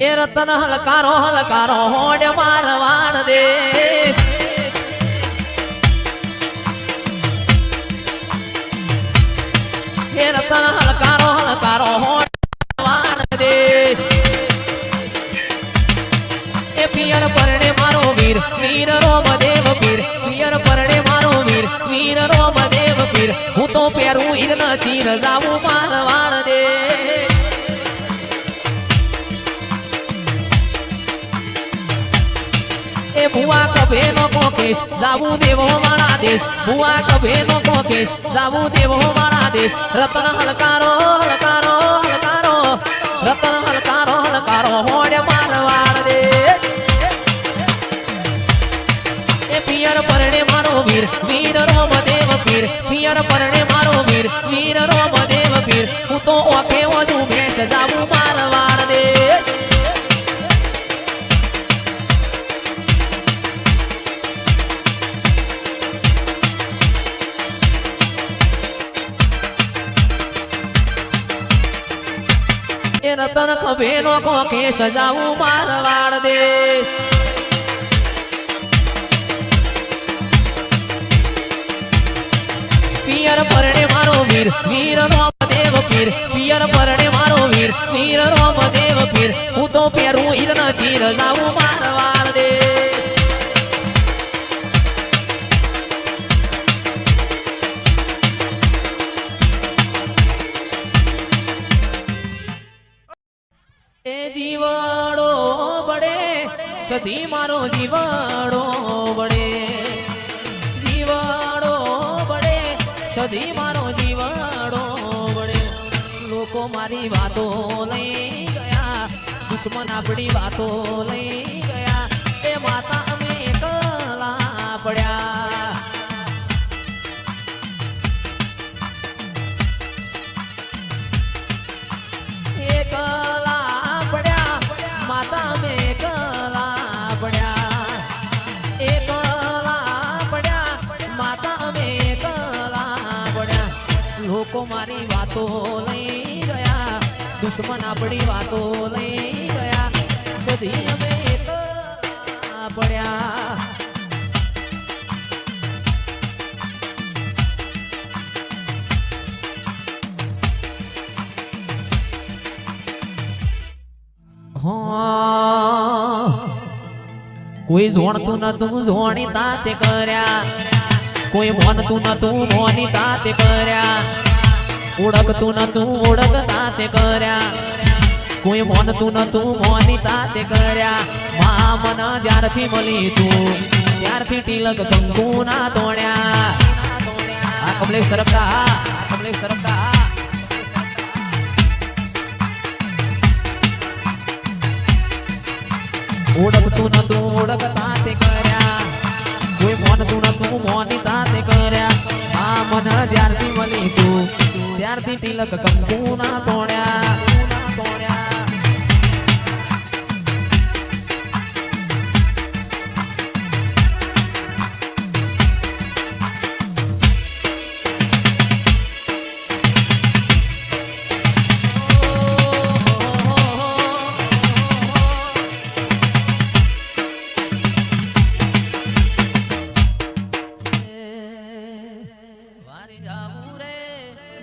એ રતન હલકારો હલકારો હોડ મારવાણ દે એ રતન હલકારો હલકારો હોડ પહેરું ઈદ નથી ચીર જાવું મારવાડ દે એ ભુવા કભે નો કોકેશ, જાવું દેવો મારા દેશ. ભુવા કભે નો કોકેશ, જાવું દેવો મારા દેશ. રતન હલકારો હલકારો હલકારો. રતન હલકારો હલકારો, હોડે મારવાડ દે એ પિયર પરણે મારો વીર વીર રોમ દેવ પીર. પિયર પરણે વીર વીર રોમ દેવ પીર હું તો ઓખે વધુ ભેસ જાવું મારવાડ દે. રતન ખભે નો કોકે સજાવું મારવાડ દે. પિયર પરણે મારો વીર વીર રોમ દેવ પીર. પિયર પરણે મારો વીર વીર રોમ દેવ પીર. હું તો પેરું ઈર ન ચીર, લાવું મારવાડ દે જીવાડો બડે સદી મારો જીવાડો બડે સદી મારો જીવાડો બડે લોકો મારી વાતો લઈ ગયા. દુશ્મન આપણી વાતો લઈ લોકો મારી વાતો લઈ ગયા. દુશ્મન આપણી વાતો લઈ ગયા. સુધી અમે પડ્યા. કોઈ જોણતું નતું જોણી તાતે કર્યા. કોઈ મોનતું નતું મોની તાતે કર્યા. ઓળખતું તું ઓળખતા તે કર્યા. કોઈ મોનતું તું મોની તાતે કર્યા. મા મન જ્યારથી મળી તું, ત્યારથી ટીલક કંકુ ના તોડ્યા. આ કમલેશ સરપતા, આ કમલેશ સરપતા. ઓળખતું નતું ઓળખતા તે કર્યા. કોઈ મોનતું નતું મોની તાતે કર્યા. આ મન જ્યારથી મળી તું ત્યારથી તિલક કંકુ ના તોડ્યા.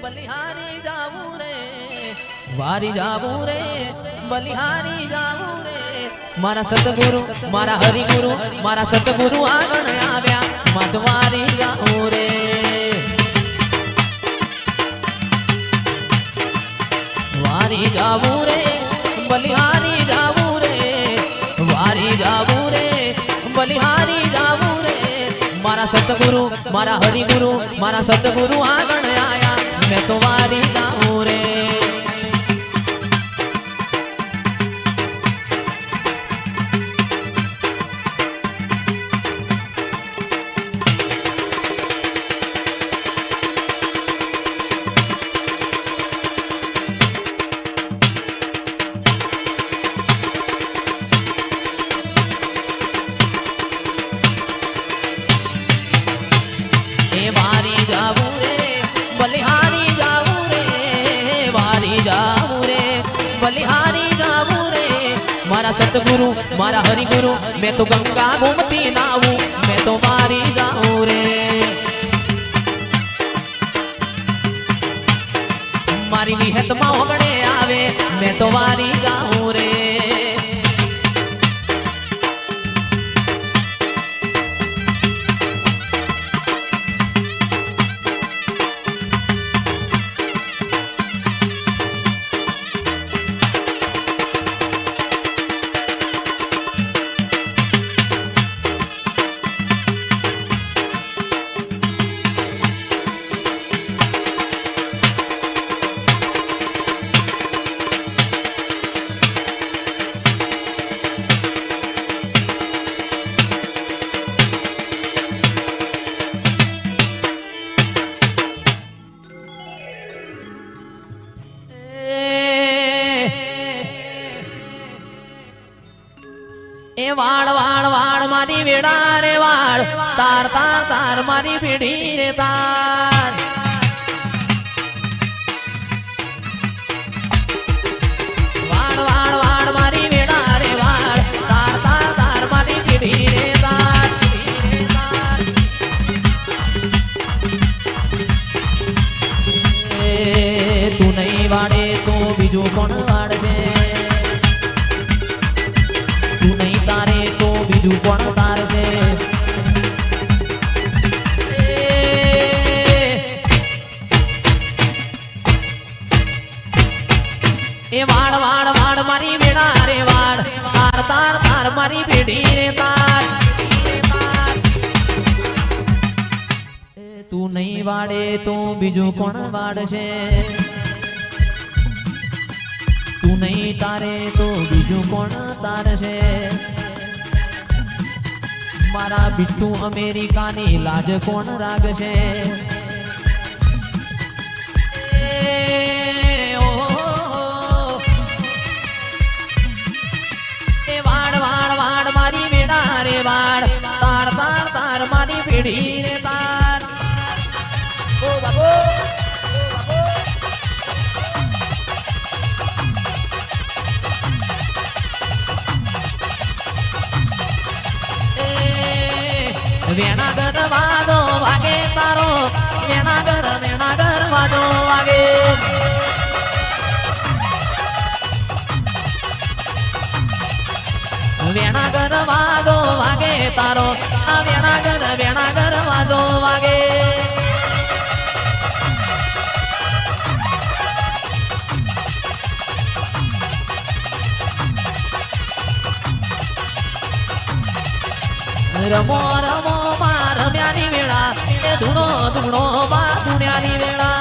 બલિહારી જાવું રે, વારી જાવું રે, બલિહારી જાવું રે. મારા સતગુરુ મારા હરિગુરુ, મારા સતગુરુ આગળ આવ્યા, મધવારી જાવું રે. વારી જાવું રે, બલિહારી જાવું રે. વારી જાવું રે, બલિહારી જાવું રે. મારા સતગુરુ મારા હરિગુરુ, મારા સતગુરુ આગળ સતગુરુ મારા હરિગુરુ, મેં તો ગંગા ગોમતી નાવું, મેં તો મારી જાઉં રે. મારી વિહતમાં ઓગણે આવે, મેં તો વારી ગાઉં રે. વાળ વાળ વાળ મારી વેડા રે વાળ. તાર તાર તાર મારી પેઢી રે તાર. વાળ મારી વેડા રે વાળ. તાર તાર તાર મારી પેઢી તું તો બીજું કોણ બીજું કોણ તારશે એ વાળ વાળ વાળ, મારી બેડા રે વાળ. તાર તાર તાર, મારી બેડી રે તાર. તું નહીં વાડે તો બીજું કોણ વાડશે તું નહીં તારે, તો બીજું કોણ તારશે મારા બિટ્ટુ અમેરિકાની લાજ કોણ રાખશે વાડ વાડ વાડ મારી મેળા રે વાડ તાર તાર તાર મારી પેઢી. વેણા ગરવાજો વાગે તારો વેણા ગર વેણા ગરવાજો વાગે. વેણા વાદો વાગે તારો, આ વેણા ગર વેણા ગરવાજો વાગે. રમો રમો એ ધૂણો ધૂણો માં ધૂણ્યાની વેળા.